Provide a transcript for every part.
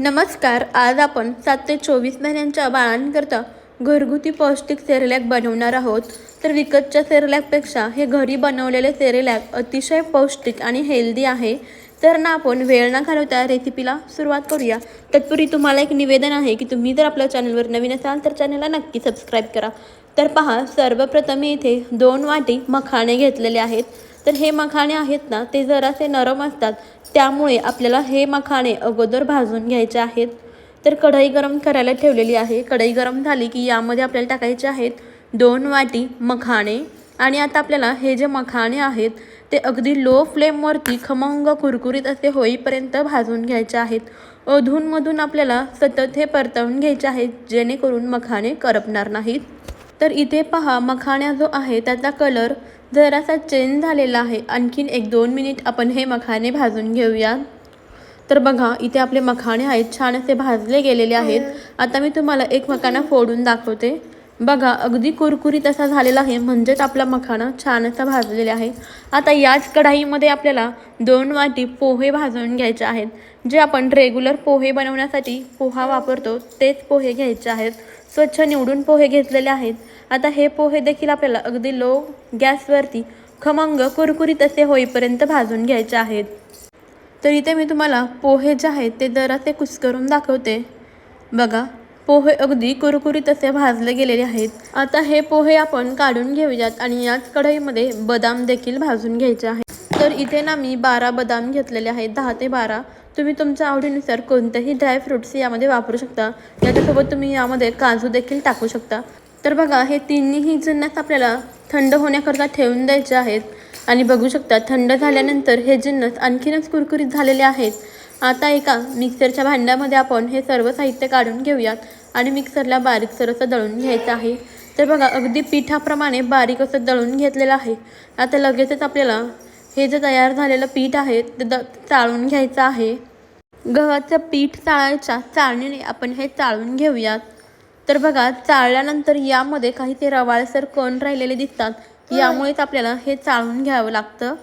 नमस्कार आज आपण सात ते चोवीस महिन्यांच्या बाळांकरता घरगुती पौष्टिक सेरेलॅक बनवणार आहोत. तर विकतच्या सेरेलॅकपेक्षा हे घरी बनवलेले सेरेलॅक अतिशय पौष्टिक आणि हेल्दी आहे. तर ना आपण वेळ न घालवता रेसिपीला सुरुवात करूया. तत्पूर्वी तुम्हाला एक निवेदन आहे की तुम्ही जर आपल्या चॅनलवर नवीन असाल तर चॅनलला नक्की सबस्क्राईब करा. तर पहा सर्वप्रथम मी इथे दोन वाटी मखाणे घेतलेले आहेत. तर हे मखाणे आहेत ना ते जरासे नरम असतात. त्यामुळे आपल्याला हे मखाणे अगोदर भाजून घ्यायचे आहेत. तर कढई गरम करायला ठेवलेली आहे. कढई गरम झाली की यामध्ये आपल्याला टाकायचे आहेत दोन वाटी मखाणे. आणि आता आपल्याला हे जे मखाणे आहेत ते अगदी लो फ्लेमवरती खमंग कुरकुरीत असे होईपर्यंत भाजून घ्यायचे आहेत. अधूनमधून आपल्याला सतत हे परतवून घ्यायचे आहेत जेणेकरून मखाणे करपणार नाहीत. तर इथे पहा मखाण्या जो आहे त्याचा कलर जरासा चेंज झालेला आहे. आणखीन एक दोन मिनिट आपण हे मखाणे भाजून घेऊया. तर बघा इथे आपले मखाणे आहेत छान असे भाजले गेलेले आहेत. आता मी तुम्हाला एक मखाना फोडून दाखवते. बघा अगदी कुरकुरीत असा झालेला आहे म्हणजेच आपला मखाना छान असा भाजलेला आहे. आता याच कढाईमध्ये आपल्याला दोन वाटी पोहे भाजून घ्यायचे आहेत. जे आपण रेग्युलर पोहे बनवण्यासाठी पोहा वापरतो तेच पोहे घ्यायचे आहेत. स्वच्छ निवडून पोहे घेतलेले आहेत. आता हे पोहे देखील आपल्याला अगदी लो गॅसवरती खमंग कुरकुरीत असे होईपर्यंत भाजून घ्यायचे आहेत. तर इथे मी तुम्हाला पोहे जे आहेत ते जरासे कुस्करून दाखवते. बघा पोहे अगदी कुरकुरीत असे भाजले गेलेले आहेत. आता हे पोहे आपण काढून घेऊयात आणि याच कढईमध्ये बदाम देखील भाजून घ्यायचे आहेत. तर इथे ना मी बारा बदाम घेतलेले आहेत दहा ते बारा. तुम्ही तुमच्या आवडीनुसार कोणतेही ड्रायफ्रुट्स यामध्ये वापरू शकता. याच्यासोबत तुम्ही यामध्ये काजू देखील टाकू शकता. तर बघा हे तिन्ही जिन्नस आपल्याला थंड होण्याकरता ठेवून द्यायचे आहेत. आणि बघू शकता थंड झाल्यानंतर हे जिन्नस आणखीनच कुरकुरीत झालेले आहेत. आता एका मिक्सरच्या भांड्यामध्ये आपण हे सर्व साहित्य काढून घेऊयात आणि मिक्सरला बारीक सरसं दळून घ्यायचं आहे. तर बघा अगदी पिठाप्रमाणे बारीक असं दळून घेतलेलं आहे. आता लगेचच आपल्याला हे जे तयार झालेलं पीठ आहे ते द चाळून घ्यायचं आहे. गव्हाचं पीठ चाळायच्या चाळणीने आपण हे चाळून घेऊयात. तर बघा चाळल्यानंतर यामध्ये काही ते रवाळसर कण राहिलेले दिसतात. यामुळेच आपल्याला हे चाळून घ्यावं लागतं.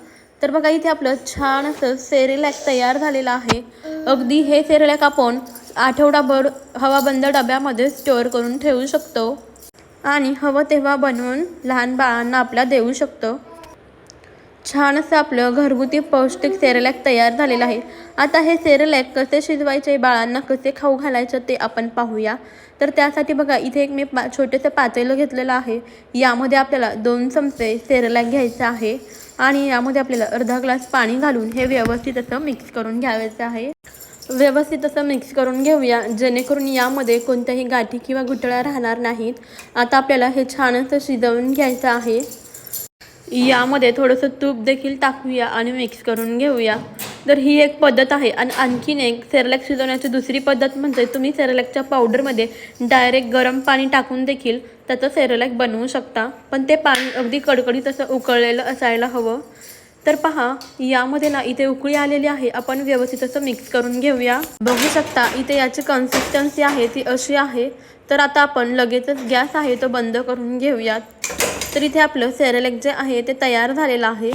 तर बघा इथे आपलं छान असं सेरेलॅक तयार झालेलं आहे. अगदी हे सेरेलॅक आपण आठवडाभर हवाबंद डब्यामध्ये स्टोअर करून ठेवू शकतो. आणि हवं तेव्हा बनवून लहान बाळांना आपल्या देऊ शकतो. छान असं आपलं घरगुती पौष्टिक सेरेलॅक तयार झालेलं आहे. आता हे सेरेलॅक कसे शिजवायचे बाळांना कसे खाऊ घालायचं ते आपण पाहूया. तर त्यासाठी बघा इथे एक मी पा छोटेसं पातेलं घेतलेलं आहे. यामध्ये आपल्याला दोन चमचे सेरेलॅक घ्यायचं आहे आणि यामध्ये आपल्याला अर्धा ग्लास पाणी घालून हे व्यवस्थित असं मिक्स करून घ्यायचं आहे. व्यवस्थित असं मिक्स करून घेऊया जेणेकरून यामध्ये कोणत्याही गाठी किंवा घुटळ्या राहणार नाहीत. आता आपल्याला हे छान असं शिजवून घ्यायचं आहे. यामध्ये थोडंसं तूप देखील टाकूया आणि मिक्स करून घेऊया. तर ही एक पद्धत आहे आणि आणखीन एक सेरलॅक शिजवण्याची दुसरी पद्धत म्हणजे तुम्ही सेरलॅकच्या पावडरमध्ये डायरेक्ट गरम पाणी टाकून देखील त्याचं सेरलॅक बनवू शकता. पण ते पाणी अगदी कडकडीत असं उकळलेलं असायला हवं. तर पहा यामध्ये ना इथे उकळी आलेली आहे. आपण व्यवस्थित असं मिक्स करून घेऊया. बघू शकता इथे याची कन्सिस्टन्सी आहे ती अशी आहे. तर आता आपण लगेचच गॅस आहे तो बंद करून घेऊयात. तर इथे आपलं सेरेलॅक जे आहे ते तयार झालेलं आहे.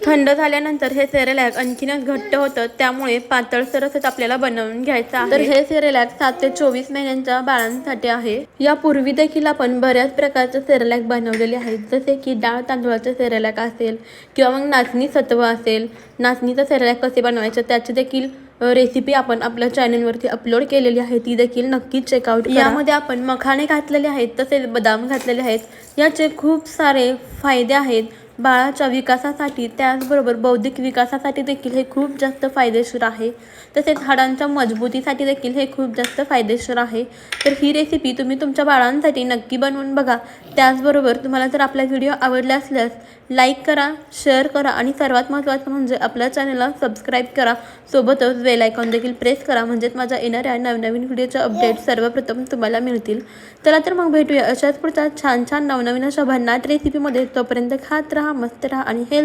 थंड झाल्यानंतर हे सेरेलॅक आणखीनच घट्ट होतं त्यामुळे पातळसर असंच आपल्याला बनवून घ्यायचं तर हे सेरेलॅक सात ते चोवीस महिन्यांच्या बाळांसाठी आहे. यापूर्वी देखील आपण बऱ्याच प्रकारचे सेरेलॅक बनवलेले आहेत. जसे की डाळ तांदूळाचे सेरेलॅक असेल किंवा मग नाचणी सत्व असेल. नाचणीचं सेरेलॅक कसे बनवायचं त्याचे देखील रेसिपी आपण आपल्या चॅनलवरती अपलोड केलेली आहे ती देखील नक्कीच चेकआउट यामध्ये आपण मखाणे घातलेले आहेत तसेच बदाम घातलेले आहेत. याचे खूप सारे फायदे आहेत. बाळाच्या विकासासाठी त्याचबरोबर बौद्धिक विकासासाठी देखील हे खूप जास्त फायदेशीर आहे. तसेच हाडांच्या मजबूतीसाठी देखील हे खूप जास्त फायदेशीर आहे. तर ही रेसिपी तुम्ही तुमच्या बाळांसाठी नक्की बनवून बघा. त्याचबरोबर तुम्हाला जर आपला व्हिडिओ आवडला असल्यास लाईक करा शेअर करा आणि सर्वात महत्त्वाचं म्हणजे आपल्या चॅनलला सबस्क्राईब करा. सोबतच बेल आयकॉन देखील प्रेस करा. म्हणजेच माझ्या येणाऱ्या नवनवीन व्हिडिओचे अपडेट सर्वप्रथम तुम्हाला मिळतील. चला तर मग भेटूया. अशाच पुढच्या छान छान नवनवीन अशा भन्नाट रेसिपीमध्ये तोपर्यंत खात राहा मस्त राहा आणि हेल्थ